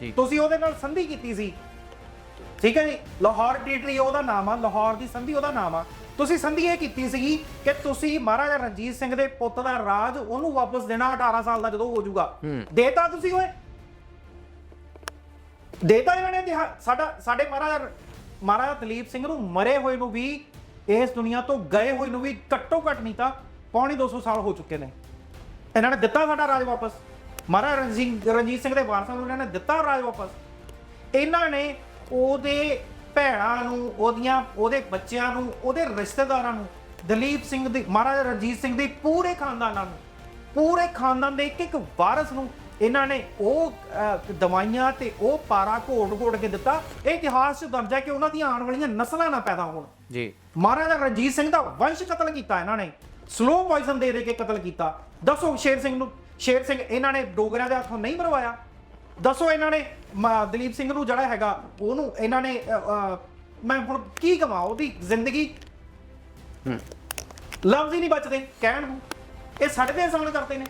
ਜੀ। ਤੁਸੀਂ ਉਹਦੇ ਨਾਲ ਸੰਧੀ ਕੀਤੀ ਸੀ। ਠੀਕ ਹੈ ਜੀ? ਲਾਹੌਰ ਟੀਟਰੀ ਉਹਦਾ ਨਾਮ ਆ ਲਾਹੌਰ ਦੀ ਸੰਧੀ ਉਹਦਾ ਨਾਮ ਆ। ਤੁਸੀਂ ਸੰਧੀ ਇਹ ਕੀਤੀ ਸੀਗੀ ਕਿ ਤੁਸੀਂ ਮਹਾਰਾਜਾ ਰਣਜੀਤ ਸਿੰਘ ਦੇ ਪੁੱਤ ਦਾ ਰਾਜ ਉਹਨੂੰ ਵਾਪਸ ਦੇਣਾ 18 ਸਾਲ ਦਾ ਜਦੋਂ ਹੋ ਜਾਊਗਾ। ਦੇਤਾ ਤੁਸੀਂ ਓਏ? ਦੇਤਾ ਇਹਨਾਂ ਨੇ ਦਿਹਾ- ਸਾਡਾ ਸਾਡੇ ਮਹਾਰਾਜਾ ਮਹਾਰਾਜਾ ਦਲੀਪ ਸਿੰਘ ਨੂੰ ਮਰੇ ਹੋਏ ਨੂੰ ਵੀ ਇਸ ਦੁਨੀਆ ਤੋਂ ਗਏ ਹੋਏ ਨੂੰ ਵੀ ਘੱਟੋ ਘੱਟ ਨਹੀਂ ਤਾਂ ਪੌਣੀ 200 ਸਾਲ ਹੋ ਚੁੱਕੇ ਨੇ। ਇਹਨਾਂ ਨੇ ਦਿੱਤਾ ਸਾਡਾ ਰਾਜ ਵਾਪਸ। ਮਹਾਰਾਜਾ ਰਣਜੀਤ ਰਣਜੀਤ ਸਿੰਘ ਦੇ ਵਾਰਸਾਂ ਨੂੰ ਇਹਨਾਂ ਨੇ ਦਿੱਤਾ ਰਾਜ ਵਾਪਸ। ਇਹਨਾਂ ਨੇ ਉਹਦੇ ਭੈਣਾਂ ਨੂੰ ਉਹਦੀਆਂ ਉਹਦੇ ਬੱਚਿਆਂ ਨੂੰ ਉਹਦੇ ਰਿਸ਼ਤੇਦਾਰਾਂ ਨੂੰ ਦਲੀਪ ਸਿੰਘ ਦੀ ਮਹਾਰਾਜਾ ਰਣਜੀਤ ਸਿੰਘ ਦੇ ਪੂਰੇ ਖਾਨਦਾਨਾਂ ਨੂੰ ਪੂਰੇ ਖਾਨਦਾਨ ਦੇ ਇੱਕ ਇੱਕ ਵਾਰਸ ਨੂੰ ਇਹਨਾਂ ਨੇ ਉਹ ਦਵਾਈਆਂ ਤੇ ਉਹ ਪਾਰਾ ਘੋੜ ਘੋੜ ਕੇ ਦਿੱਤਾ। ਇਹ ਇਤਿਹਾਸ 'ਚ ਦਰਜ ਹੈ ਕਿ ਉਹਨਾਂ ਦੀਆਂ ਆਉਣ ਵਾਲੀਆਂ ਨਸਲਾਂ ਨਾ ਪੈਦਾ ਹੋਣ। ਜੀ। ਮਹਾਰਾਜਾ ਰਣਜੀਤ ਸਿੰਘ ਦਾ ਵੰਸ਼ ਕਤਲ ਕੀਤਾ ਇਹਨਾਂ ਨੇ। ਸਲੋ ਪੋਇਜ਼ਨ ਦੇ ਦੇ ਕੇ ਕਤਲ ਕੀਤਾ। ਦੱਸੋ ਸ਼ੇਰ ਸਿੰਘ ਨੂੰ ਸ਼ੇਰ ਸਿੰਘ ਇਹਨਾਂ ਨੇ ਡੋਗਰਿਆਂ ਦੇ ਹੱਥੋਂ ਨਹੀਂ ਮਰਵਾਇਆ। ਦੱਸੋ ਇਹਨਾਂ ਨੇ ਮ- ਦਲੀਪ ਸਿੰਘ ਨੂੰ ਜਿਹੜਾ ਹੈਗਾ ਉਹਨੂੰ ਇਹਨਾਂ ਨੇ ਅ, ਅ, ਮੈਂ ਹੁਣ ਕੀ ਕਵਾਂ ਉਹਦੀ ਜ਼ਿੰਦਗੀ? ਲਫ਼ਜ਼ ਹੀ ਨਹੀਂ ਬਚਦੇ ਕਹਿਣ ਨੂੰ। ਇਹ ਸਾਡੇ ਤੇ ਆਸਾਨ ਕਰਦੇ ਨੇ।